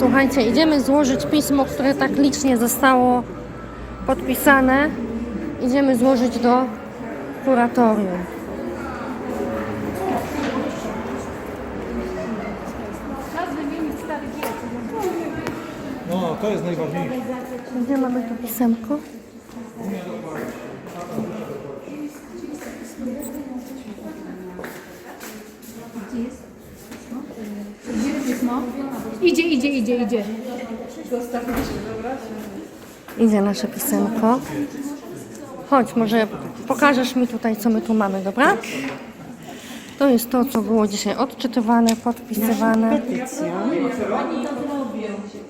Słuchajcie, idziemy złożyć pismo, które tak licznie zostało podpisane. Idziemy złożyć do kuratorium. No, to jest najważniejsze. Gdzie mamy to pisemko? Idzie, idzie, idzie, idzie. Idzie nasze pisemko. Chodź, może pokażesz mi tutaj, co my tu mamy, dobra? To jest to, co było dzisiaj odczytywane, podpisywane. Petycja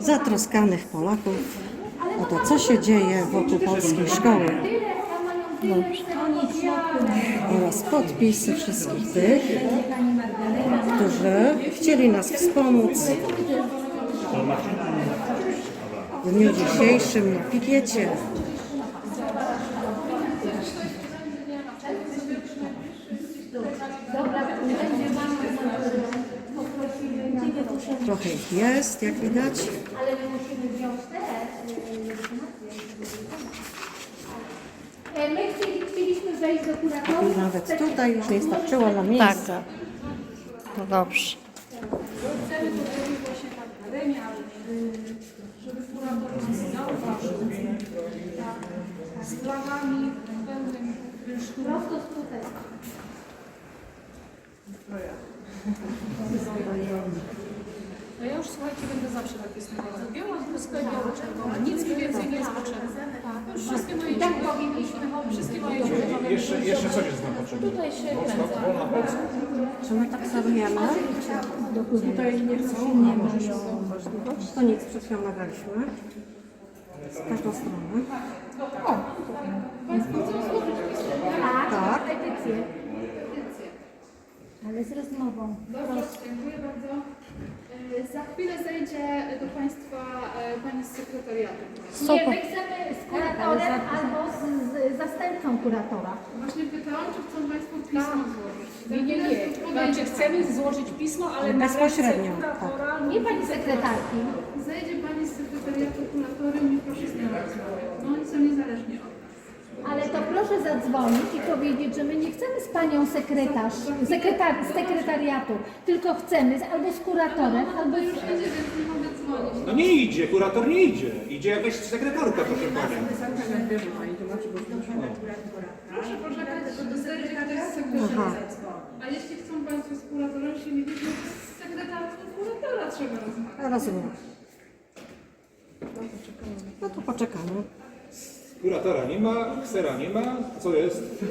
zatroskanych Polaków o to, co się dzieje wokół polskiej szkoły. Oraz podpisy wszystkich tych, którzy chcieli nas wspomóc w dniu dzisiejszym na pikiecie. Trochę ich jest, jak widać. E, My chcieli, chcieliśmy wejść do kuratorium. Nawet tutaj już nie starczyło nam miejsca. To dobrze. Chcemy właśnie tak żeby zauważył tak, z plagami pełnym szkół. Prosto z. No ja już słuchajcie, będę zawsze. Biała bluzka i biała czerwona. Nic mi więcej nie jest potrzebne. Już wszystkie moje Tak powinniśmy. wszystkie moje Jeszcze, jeszcze coś jest nam potrzebne. Tutaj się. Wolna Polska. Czy my tak sterujemy? Tutaj nie chcą, nie ma To nic, przed chwilą nagraliśmy. Z taką stronę. Pismo. Tak. Petycję. Ale z rozmową. Dobrze, dziękuję bardzo. E, Za chwilę zejdzie do Państwa e, Pani z sekretariatu. Nie, Super. my chcemy z kuratorem albo z, z zastępcą kuratora. Właśnie pytałam, czy chcą Państwo pismo złożyć. Nie, nie, nie. Znaczy chcemy złożyć pismo, ale na Bezpośrednio, ręce kuratora. Nie pani sekretarki. Zejdzie Pani z sekretariatu kuratorium i proszę z nią rozmawiać. No oni są niezależni od. Ale to proszę zadzwonić i powiedzieć, że my nie chcemy z panią sekretarz, sekretar, z sekretariatu, tylko chcemy z, albo z kuratorem, albo już idzie, więc nie mogę dzwonić. No nie idzie, kurator nie idzie. Idzie jakaś sekretarka, proszę Panią. Proszę poczekać, do z sekretariatu. A jeśli chcą Państwo z kuratorem się nie widzieć, z sekretarką kuratora trzeba rozmawiać. Rozumiem. No to poczekamy. Kuratora nie ma, ksera nie ma. Co jest?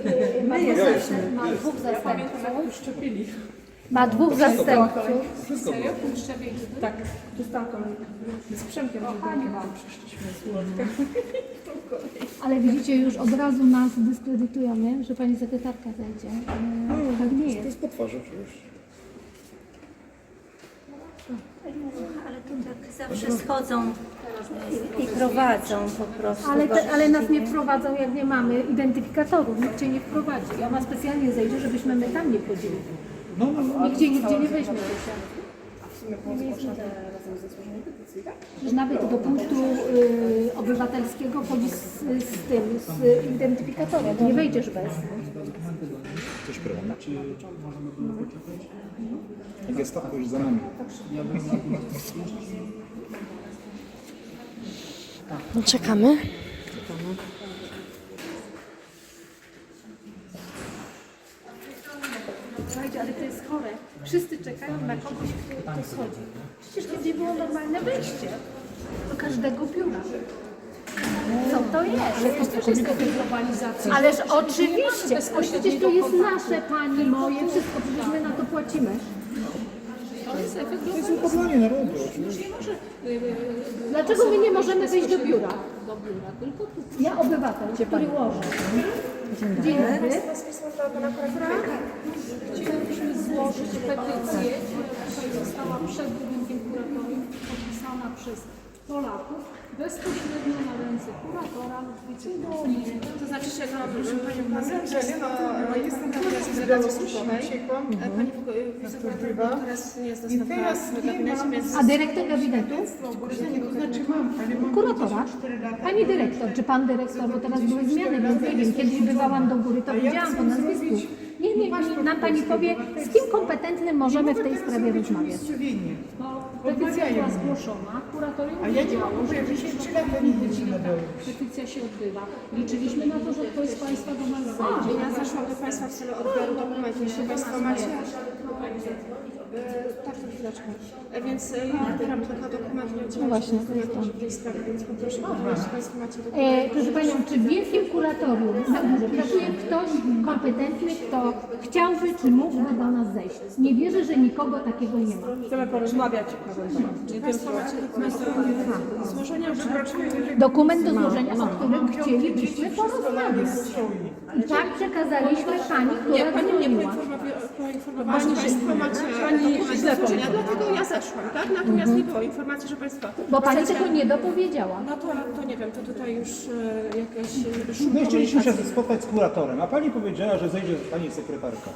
My jesteśmy. Ma dwóch zastępców. Ma dwóch zastępców. Wszystko było. Tak, z taką, z Przemkiem przyszliśmy Ale widzicie, już od razu nas dyskredytują, nie? że pani sekretarka zejdzie. E, Tak nie To jest. jest po twarzy przecież. Ale tu tak zawsze schodzą i, i prowadzą po prostu. Ale, te, ale nas nie wprowadzą, jak nie mamy identyfikatorów. Nikt cię nie wprowadzi. Ja ma specjalnie zejdzie, żebyśmy my tam nie wchodzili. No, no, no. Nigdzie, nigdzie nie weźmie się. Że nawet do punktu y, obywatelskiego chodzi z, z tym, z identyfikatorem. Nie wejdziesz bez. Coś prawda? Czy... Gestapo już za nami. Czekamy. Słuchajcie, ale to jest chore. Wszyscy czekają na kogoś, kto to schodzi. Przecież kiedyś było normalne wejście do każdego biura. Co to jest? Ale to też jest efekt globalizacji. Ależ oczywiście, ale przecież to jest nasze, pani, moje, wszystko, przecież my na to płacimy. To jest efekt To jest narodu. Y, y, Dlaczego my nie możemy wejść do biura? do biura, tylko tu. Ja obywatel, który łoży. Dzień dobry. Chcielibyśmy złożyć petycję, która tutaj została przed budynkiem kuratorium, podpisana przez Polaków bezpośrednio na ręce kuratora lub wiceprezydenta. To znaczy, że no, proszę Panią Mazurczak, no, jestem na teraz z relacji służbowej. E, Pani w- wiceprezydent teraz nie jest dostępna w gabinecie, więc... A dyrektor gabinetu? Kuratora? Pani dyrektor, czy pan dyrektor, bo teraz były zmiany, więc nie wiem, kiedyś bywałam do góry, to widziałam po nazwisku. Nie, nie, pani, nam pani powie, z kim kompetentnym możemy w tej sprawie rozmawiać. No, petycja była zgłoszona, kuratorium A ja nie wiedziało, mam, bo ja że 10 lat temu godzina byłem. petycja się odbywa. Liczyliśmy na to, że ktoś z Państwa do nas zajdzie. Ja zaszłam do Państwa w celu odbioru dokumentu, jeśli Państwo macie... E, Tak, to chwileczkę. E, Więc e, ja odbieram tylko dokument, nie no się dokumentu w tej sprawie, więc poproszę, jeśli Państwo macie dokument. E, proszę Panią, czy w wielkim kuratorium na górze pracuje ktoś kompetentny, kto chciałby czy mógłby do nas zejść? Nie wierzę, że nikogo takiego nie ma. Chcemy porozmawiać na ten temat. Czyli Państwo macie dokument do złożenia, czy... Dokument do złożenia, o którym chcielibyśmy porozmawiać. I tak przekazaliśmy Pani, Nie, która Pani mnie dzwoniła. poinformowa- poinformowała, że Państwo macie dokument do złożenia, dlatego ja zeszłam, tak? Natomiast nie było informacji, że Państwo... Bo Pani tego nie dopowiedziała. No to, to nie wiem, to tutaj już e, jakieś e, szum My chcieliśmy się komunikacji. spotkać z kuratorem, a pani powiedziała, że zejdzie pani sekretarka.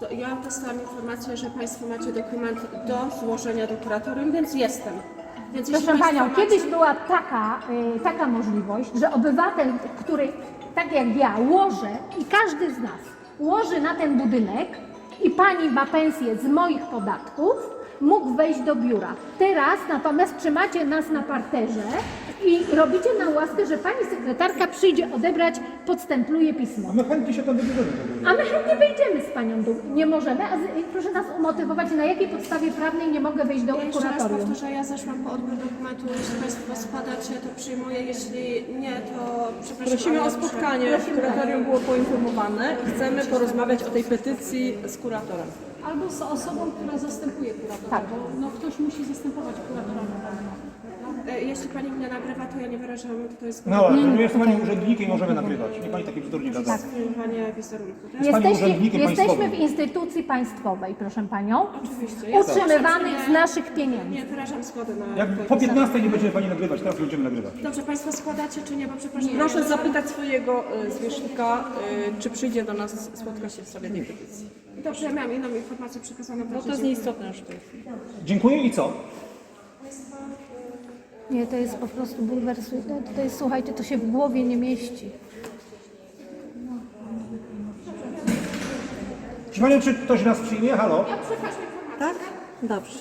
To Ja dostałam informację, że Państwo macie dokument do złożenia do kuratorium, więc jestem. Więc jeśli Proszę państwo Panią, macie- kiedyś była taka, y, taka możliwość, że obywatel, który tak jak ja łoży i każdy z nas łoży na ten budynek i Pani ma pensję z moich podatków, mógł wejść do biura. Teraz natomiast trzymacie nas na parterze i robicie nam łaskę, że Pani sekretarka przyjdzie odebrać, podstempluje pismo. A my chętnie się tam wybierzemy. A my chętnie wejdziemy z Panią dół. Nie możemy, a z, proszę nas umotywować, na jakiej podstawie prawnej nie mogę wejść do Ja jeszcze raz kuratorium. powtórzę, ja zeszłam po odbiór dokumentu. Jeśli Państwo składacie, to przyjmuję. Jeśli nie, to przepraszam. Prosimy ale o muszę- spotkanie, kuratorium było poinformowane i chcemy porozmawiać o tej petycji z kuratorem. Albo z osobą, która zastępuje kuratora, Tak. bo no, ktoś musi zastępować kuratora na pewno. E, Jeśli Pani mnie nagrywa, to ja nie wyrażam tutaj zgody No właśnie, my jestem pani urzędnikiem i możemy nagrywać. Nie pani takie bzdury nie gada. Tak. wizerunku. Tak? pani Jesteśmy, urzędnikiem jesteśmy państwowym. w instytucji państwowej, proszę Panią, Oczywiście. Ja utrzymywanych z naszych pieniędzy. Nie wyrażam zgody na Jak po wizerunek. 15 nie będziemy pani nagrywać, teraz będziemy nagrywać. Dobrze, Państwo składacie czy nie, bo przepraszam. Proszę ja- zapytać swojego y, zwierzchnika, y, czy przyjdzie do nas spotkać się w sprawie tej petycji. Dobrze, ja miałam inną informację przekazaną. No to jest nieistotne już w tej chwili. Dziękuję i co? Nie, to jest po prostu bulwersujące. To jest, słuchajcie, to się w głowie nie mieści. Czy panią, czy ktoś nas przyjmie? Halo? Tak? Dobrze.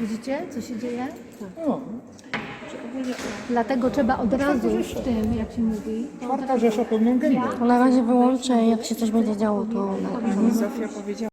Widzicie, co się dzieje? No, Dlatego trzeba od razu w tym, jak się mówi, czwarta Rzesza pełną na razie wyłączę, jak się coś będzie działo, to na Zofia powiedziała.